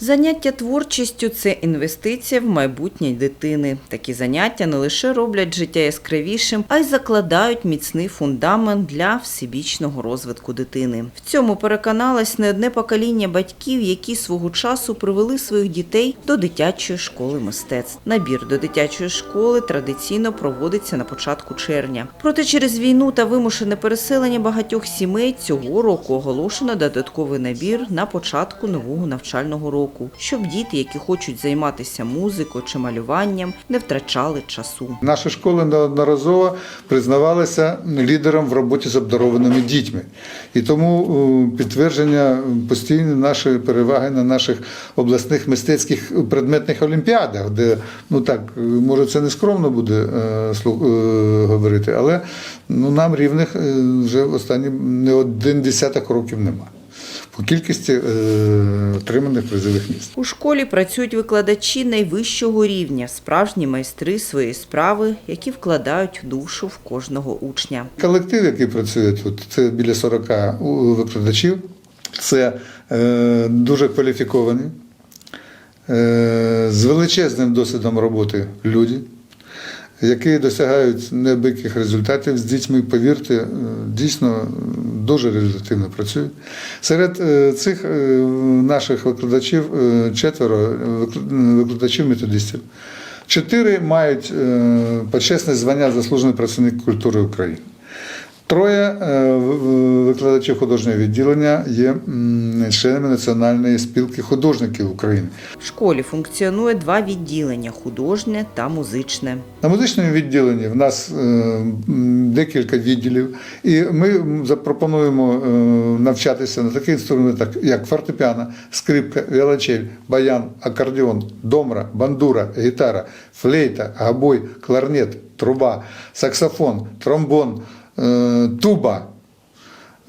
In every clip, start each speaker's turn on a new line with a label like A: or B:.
A: Заняття творчістю це інвестиція в майбутнє дитини. Такі заняття не лише роблять життя яскравішим, а й закладають міцний фундамент для всебічного розвитку дитини. В цьому переконалось не одне покоління батьків, які свого часу привели своїх дітей до дитячої школи мистецтв. Набір до дитячої школи традиційно проводиться на початку червня. Проте через війну та вимушене переселення багатьох сімей цього року оголошено додатковий набір на початку нового навчального року, щоб діти, які хочуть займатися музикою чи малюванням, не втрачали часу.
B: Наша школа неодноразово признавалася лідером в роботі з обдарованими дітьми. І тому е, підтвердження постійної нашої переваги на наших обласних мистецьких предметних олімпіадах, де, ну так, е, може, це не скромно буде е, е, говорити, але ну, нам рівних е, вже останні не один десяток років нема. По кількості е, отриманих призових місць.
A: У школі працюють викладачі найвищого рівня, справжні майстри своєї справи, які вкладають душу в кожного учня.
B: Колектив, який працює тут, це біля 40 викладачів. Це е, дуже кваліфіковані, е, з величезним досвідом роботи люди, які досягають неабияких результатів з дітьми. Повірте, дійсно дуже результативно працюють. Серед е, цих е, наших викладачів е, четверо викла- викладачів-методистів. Чотири мають почесне звання заслужений працівник культури України. Троє е, викладачів художнього відділення є членами Національної спілки художників України.
A: В школі функціонує два відділення художнє та музичне.
B: На музичному відділенні в нас е, декілька відділів, і ми запропонуємо е, навчатися на таких інструментах, як фортепіано, скрипка, віолончель, баян, акордеон, домра, бандура, гітара, флейта, габой, кларнет, труба, саксофон, тромбон, туба.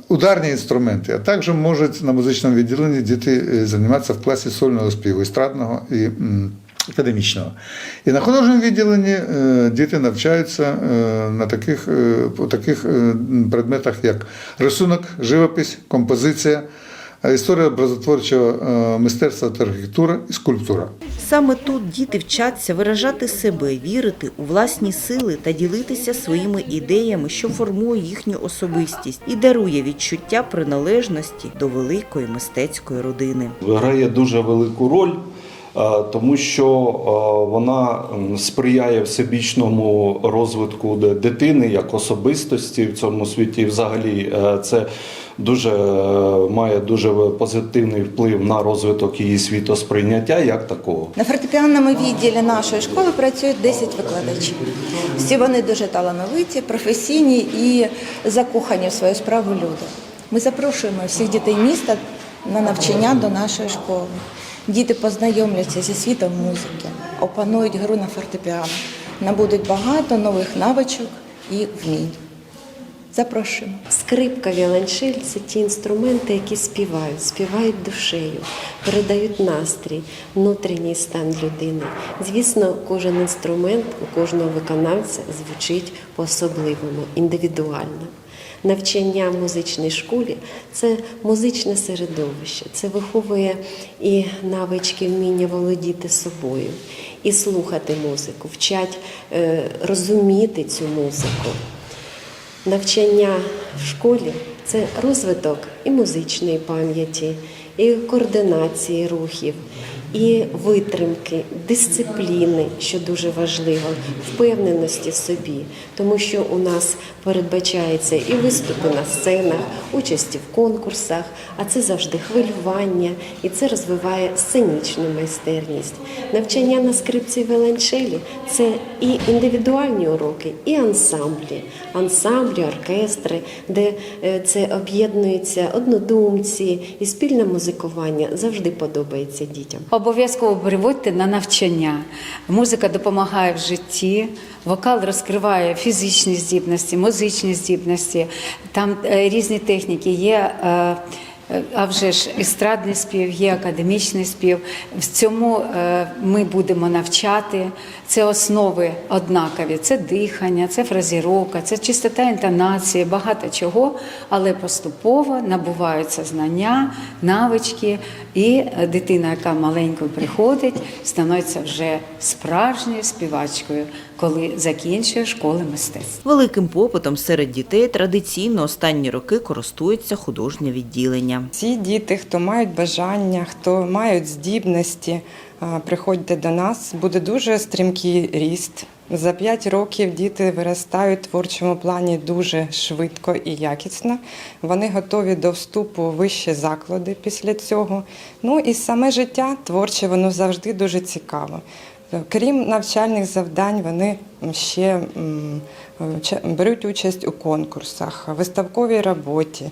B: Ударні інструменти, а також можуть на музичному відділенні діти е, займатися в класі сольного співу, естрадного і академічного. І на художньому відділенні е, діти навчаються е, на таких, е, таких е, предметах, як рисунок, живопись, композиція, е, історія образотворчого е, мистецтва та архітектура і скульптура.
A: Саме тут діти вчаться виражати себе, вірити у власні сили та ділитися своїми ідеями, що формує їхню особистість і дарує відчуття приналежності до великої мистецької родини.
C: грає дуже велику роль, е, тому що е, вона сприяє всебічному розвитку дитини як особистості в цьому світі. І Взагалі, це дуже е, має дуже позитивний вплив на розвиток її світосприйняття як такого.
D: На фортепіанному відділі нашої школи працюють 10 викладачів. Всі вони дуже талановиті, професійні і закохані в свою справу люди. Ми запрошуємо всіх дітей міста на навчання до нашої школи. Діти познайомляться зі світом музики, опанують гру на фортепіано, набудуть багато нових навичок і вмінь. Запрошуємо.
E: Скрипка, віолончель це ті інструменти, які співають, співають душею, передають настрій, внутрішній стан людини. Звісно, кожен інструмент у кожного виконавця звучить по-особливому, індивідуально. Навчання в музичній школі це музичне середовище, це виховує і навички вміння володіти собою, і слухати музику, вчать е, розуміти цю музику. Навчання в школі це розвиток і музичної пам'яті, і координації рухів, і витримки, дисципліни, що дуже важливо, впевненості в собі, тому що у нас передбачається і виступи на сценах, участі в конкурсах, а це завжди хвилювання, і це розвиває сценічну майстерність. Навчання на скрипці віолончелі – це і індивідуальні уроки, і ансамблі, ансамблі, оркестри, де е, це об'єднуються однодумці, і спільне музикування завжди подобається дітям.
F: Обов'язково приводьте на навчання. Музика допомагає в житті, вокал розкриває фізичні здібності, музичні здібності. Там е, різні техніки є. е, е, А вже ж естрадний спів, є академічний спів. В цьому ми будемо навчати. Це основи однакові. Це дихання, це фразіровка, це чистота інтонації, багато чого, але поступово набуваються знання, навички І дитина, яка маленькою приходить, становиться вже справжньою співачкою, коли закінчує школи мистецтв.
A: Великим попитом серед дітей традиційно останні роки користується художнє відділення.
G: Ті діти, хто мають бажання, хто мають здібності, приходьте до нас. Буде дуже стрімкий ріст. За 5 років діти виростають в творчому плані дуже швидко і якісно. Вони готові до вступу в вищі заклади після цього. Ну і саме життя творче, воно завжди дуже цікаво. Крім навчальних завдань, вони ще беруть участь у конкурсах, виставковій роботі.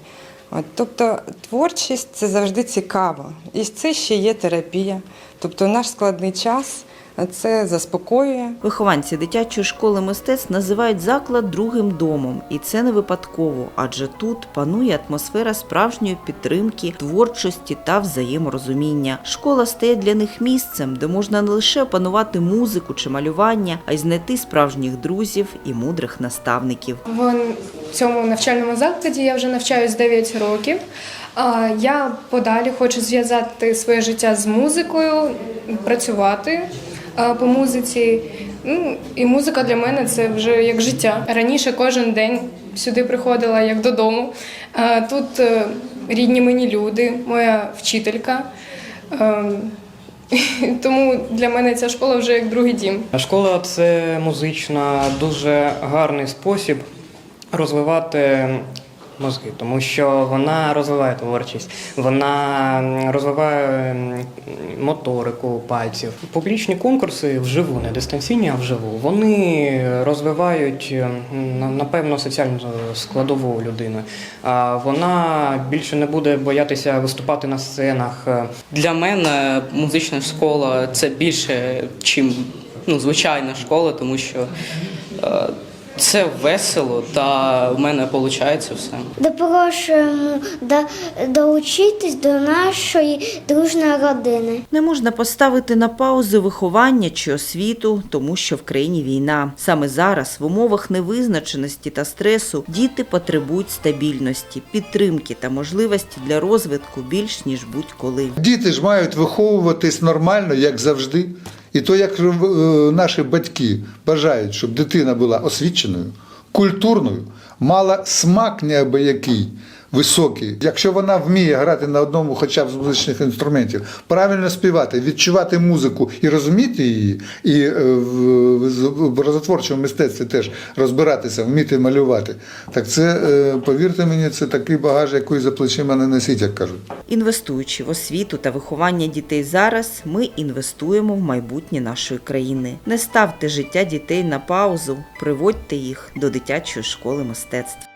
G: От, тобто творчість це завжди цікаво. І це ще є терапія. Тобто наш складний час це заспокоює.
A: Вихованці дитячої школи мистецтв називають заклад другим домом, і це не випадково, адже тут панує атмосфера справжньої підтримки, творчості та взаєморозуміння. Школа стає для них місцем, де можна не лише опанувати музику чи малювання, а й знайти справжніх друзів і мудрих наставників.
H: В цьому навчальному закладі я вже навчаюсь 9 років. А, Я подалі хочу зв'язати своє життя з музикою, працювати по музиці. Ну, і музика для мене це вже як життя. Раніше кожен день сюди приходила як додому. Тут е, рідні мені люди, моя вчителька. Ем, Тому для мене ця школа вже як другий дім.
I: Школа це музична, дуже гарний спосіб розвивати мозки, тому що вона розвиває творчість, вона розвиває моторику пальців. Публічні конкурси вживу, не дистанційні, а вживу. Вони розвивають напевно соціальну складову людини. Вона більше не буде боятися виступати на сценах.
J: Для мене музична школа це більше, чим ну, звичайна школа, тому що е, це весело та в мене виходить все.
K: Запрошуємо до, долучитись до нашої дружної родини.
A: Не можна поставити на паузу виховання чи освіту, тому що в країні війна. Саме зараз, в умовах невизначеності та стресу, діти потребують стабільності, підтримки та можливості для розвитку більш ніж будь-коли.
B: Діти ж мають виховуватись нормально, як завжди. І то, як е, наші батьки бажають, щоб дитина була освіченою, культурною, мала смак неабиякий, високий. Якщо вона вміє грати на одному хоча б з музичних інструментів, правильно співати, відчувати музику і розуміти її, і е, в образотворчому мистецтві теж розбиратися, вміти малювати, так це, е, повірте мені, це такий багаж, який за плечима не носіть, як кажуть.
A: Інвестуючи в освіту та виховання дітей зараз, ми інвестуємо в майбутнє нашої країни. Не ставте життя дітей на паузу, приводьте їх до дитячої школи мистецтв.